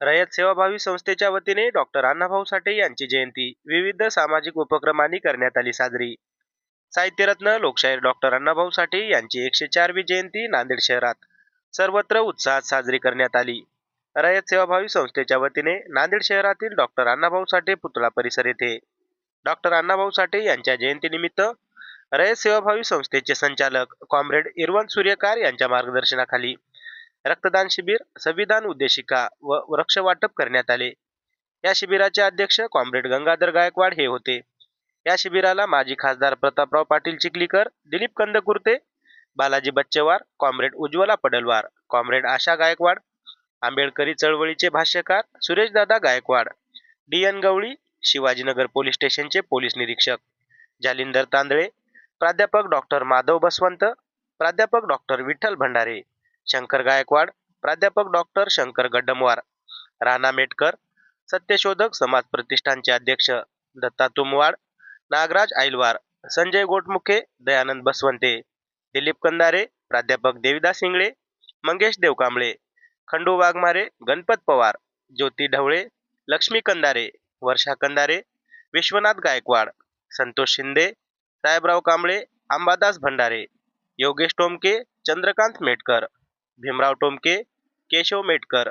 रयत सेवाभावी संस्थेच्या वतीने डॉक्टर अण्णाभाऊ साठे यांची जयंती. विविध सामाजिक उपक्रमांनी करण्यात आली साजरी. साहित्यरत्न लोकशाहीर डॉक्टर अण्णाभाऊ साठे यांची एकशे चारवी जयंती नांदेड शहरात. सर्वत्र उत्साहात साजरी करण्यात आली. रयत सेवाभावी संस्थेच्या वतीने नांदेड शहरातील डॉक्टर अण्णाभाऊ साठे पुतळा परिसर येथे. डॉक्टर अण्णाभाऊ साठे यांच्या जयंतीनिमित्त रयत सेवाभावी संस्थेचे संचालक कॉम्रेड इरवन सूर्यकार यांच्या मार्गदर्शनाखाली रक्तदान शिबिर संविधान उद्देशिका व वृक्ष वाटप करण्यात आले. या शिबिराचे अध्यक्ष कॉम्रेड गंगाधर गायकवाड हे होते. या शिबिराला माजी खासदार प्रतापराव पाटील चिखलीकर दिलीप कंदकुर्ते बालाजी बच्चेवार कॉम्रेड उज्ज्वला पडलवार कॉम्रेड आशा गायकवाड आंबेडकरी चळवळीचे भाष्यकार Sureshdada Gaikwad D N Gawali Shivajinagar police स्टेशनचे पोलीस निरीक्षक जालिंदर तांदळे प्राध्यापक डॉक्टर माधव बसवंत प्राध्यापक डॉक्टर विठ्ठल भंडारे शंकर गायकवाड प्राध्यापक डॉक्टर शंकर गड्डमवार राणा मेटकर सत्यशोधक समाज प्रतिष्ठानचे अध्यक्ष दत्ता तुमवाड नागराज आईलवार संजय गोटमुखे दयानंद बसवंते दिलीप कंदारे प्राध्यापक देविदास इंगळे मंगेश देवकांबळे खंडू वाघमारे गणपत पवार ज्योती ढवळे लक्ष्मी कंदारे वर्षा कंदारे विश्वनाथ गायकवाड संतोष शिंदे साहेबराव कांबळे अंबादास भंडारे योगेश टोमके चंद्रकांत मेटकर भीमराव टोमके केशव मेटकर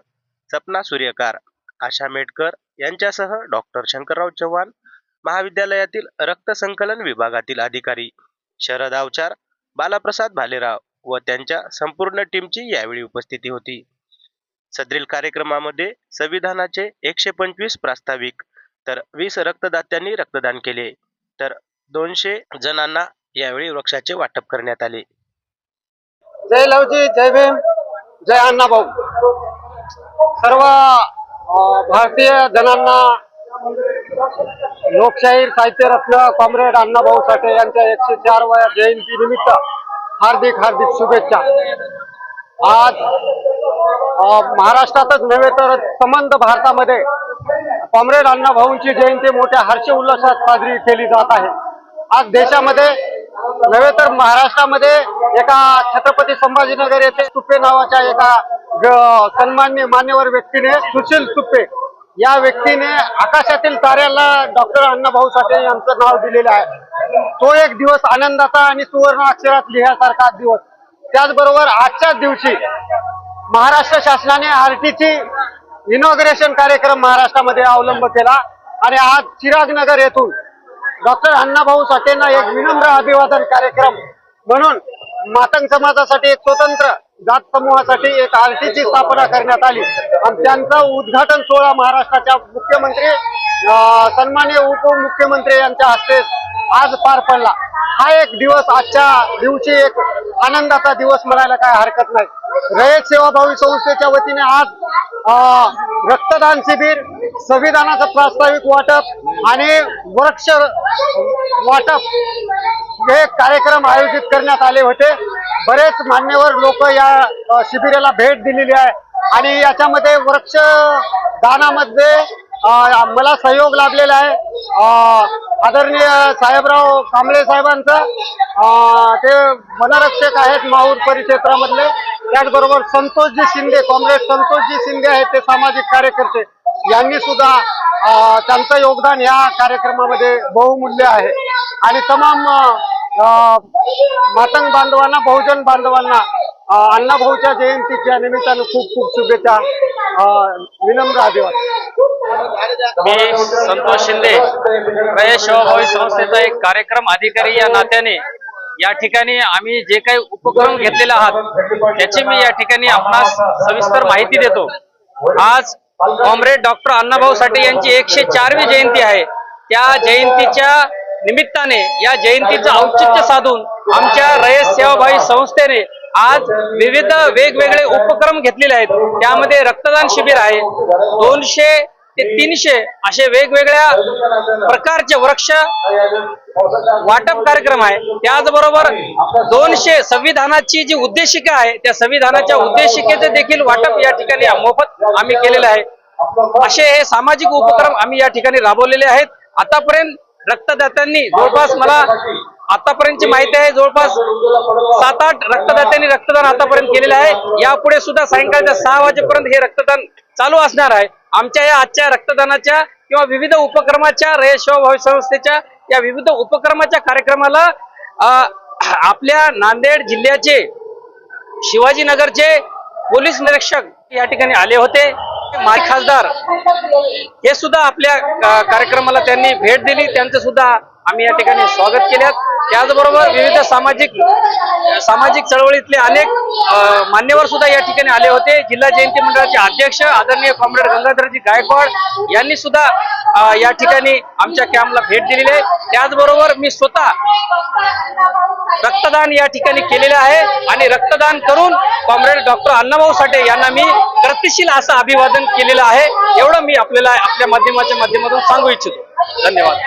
सपना सूर्यकार आशा मेटकर यांच्यासह डॉक्टर शंकरराव चव्हाण महाविद्यालयातील रक्त संकलन विभागातील अधिकारी शरद अवचार बालाप्रसाद भालेराव व त्यांच्या संपूर्ण टीमची यावेळी उपस्थिती होती. सदरील कार्यक्रमामध्ये संविधानाचे एकशे पंचवीस प्रास्ताविक तर वीस रक्तदात्यांनी रक्तदान केले तर दोनशे जणांना यावेळी वृक्षाचे वाटप करण्यात आले. जय लवजी जय भीम. जय अण्णा भाऊ. सर्व भारतीय जनांना लोकशाहीर साहित्य रत्न कॉम्रेड अण्णाभाऊ साठे यांच्या एकशे चार वया जयंती निमित्त हार्दिक हार्दिक शुभेच्छा. आज महाराष्ट्रातच नव्हे तर संबंध भारतामध्ये कॉम्रेड अण्णाभाऊंची जयंती मोठ्या हर्ष उल्हासात साजरी केली जात आहे. आज देशामध्ये नव्हे तर महाराष्ट्रामध्ये एका छत्रपती संभाजीनगर येथे तुपे नावाच्या एका सन्मान्य मान्यवर व्यक्तीने सुशील तुपे या व्यक्तीने आकाशातील ताऱ्याला डॉक्टर अण्णाभाऊ साठे यांचं नाव दिलेलं आहे. तो एक दिवस आनंदाचा आणि सुवर्ण अक्षरात लिहासारखा दिवस. त्याचबरोबर आजच्याच दिवशी महाराष्ट्र शासनाने आरटीची इनॉग्रेशन कार्यक्रम महाराष्ट्रामध्ये अवलंब केला. आणि आज चिरागनगर येथून डॉक्टर अण्णाभाऊ साठेंना एक विनम्र अभिवादन कार्यक्रम. म्हणून मातंग समाजासाठी एक स्वतंत्र जात समूहासाठी एक आरटीची स्थापना करण्यात आली. आणि त्यांचा उद्घाटन सोहळा महाराष्ट्राच्या मुख्यमंत्री सन्मान्य उपमुख्यमंत्री यांच्या हस्ते आज पार पडला. हा एक दिवस आजच्या दिवशी एक आनंदाचा दिवस म्हणायला काय हरकत नाही. रयत सेवाभावी संस्थेच्या वतीने आज रक्तदान शिबिर संविधानाचं प्रास्ताविक वाटप आणि वृक्ष वाटप हे कार्यक्रम आयोजित करण्यात आले होते. बरेच मान्यवर लोक या शिबिराला भेट दिलेली आहे आणि याच्यामध्ये वृक्ष दानामध्ये मला सहयोग लाभलेला आहे. आदरणीय साहेबराव कांबळे साहेबांचा ते वनरक्षक आहेत माहूर परिक्षेत्रामधले. त्याचबरोबर संतोषजी शिंदे कॉम्रेड संतोषजी शिंदे आहेत ते सामाजिक कार्यकर्ते. यांनी सुद्धा त्यांचं योगदान या कार्यक्रमामध्ये बहुमूल्य आहे. आणि तमाम मातंग बांधवांना बहुजन बांधवांना अण्णाभाऊच्या जयंतीच्या निमित्तानं खूप खूप शुभेच्छा विनम्र अभिवादन. मी संतोष शिंदे रयत सेवाभावी संस्थेचा एक कार्यक्रम अधिकारी या नात्याने या ठिकाणी आम्ही जे काही उपक्रम घेतलेले आहात त्याची मी या ठिकाणी आपणास सविस्तर माहिती देतो. आज कॉम्रेड डॉक्टर अण्णाभाऊ साठे यांची एकशे चारवी जयंती आहे. त्या जयंतीच्या निमित्ताने या जयंतीचं औचित्य साधून आमच्या रयत सेवाभावी संस्थेने आज विविध वेगवेगळे उपक्रम घेतलेले आहेत. त्यामध्ये रक्तदान शिबिर आहे. दोनशे ते तीनशे असे वेगवेगळ्या प्रकारचे वृक्ष वाटप कार्यक्रम आहे. त्याचबरोबर दोनशे संविधानाची जी उद्देशिका आहे त्या संविधानाच्या उद्देशिकेचे देखील वाटप या ठिकाणी मोफत आम्ही केलेलं आहे. असे हे सामाजिक उपक्रम आम्ही या ठिकाणी राबवलेले आहेत. आतापर्यंत रक्तदात्यांनी जवळपास मला आतापर्यंतची माहिती आहे जवळपास सात आठ रक्तदात्यांनी रक्तदान आतापर्यंत केलेलं आहे. यापुढे सुद्धा सायंकाळच्या सहा वाजेपर्यंत हे रक्तदान चालू असणार आहे. आमच्या या आजच्या रक्तदानाच्या किंवा विविध उपक्रमाच्या रेशो भावी संस्थेच्या या विविध उपक्रमाच्या कार्यक्रमाला आपल्या नांदेड जिल्ह्याचे शिवाजीनगरचे पोलीस निरीक्षक या ठिकाणी आले होते. माजी खासदार हे सुद्धा आपल्या कार्यक्रमाला त्यांनी भेट दिली. त्यांचं सुद्धा आम्ही या ठिकाणी स्वागत केल्यात त्याचबरोबर विविध सामाजिक सामाजिक चळवळीतले अनेक मान्यवर सुद्धा या ठिकाणी आले होते. जिल्हा जयंती मंडळाचे अध्यक्ष आदरणीय कॉम्रेड गंगाधरजी गायकवाड यांनी सुद्धा या ठिकाणी आमच्या कॅम्पला भेट दिलेली आहे. त्याचबरोबर मी स्वतः रक्तदान या ठिकाणी केलेले आहे आणि रक्तदान करून कॉम्रेड डॉक्टर अण्णाभाऊ साठे यांना मी कृतिशील असं अभिवादन केलेलं आहे. एवढं मी आपल्याला आपल्या माध्यमाच्या माध्यमातून सांगू इच्छितो. धन्यवाद.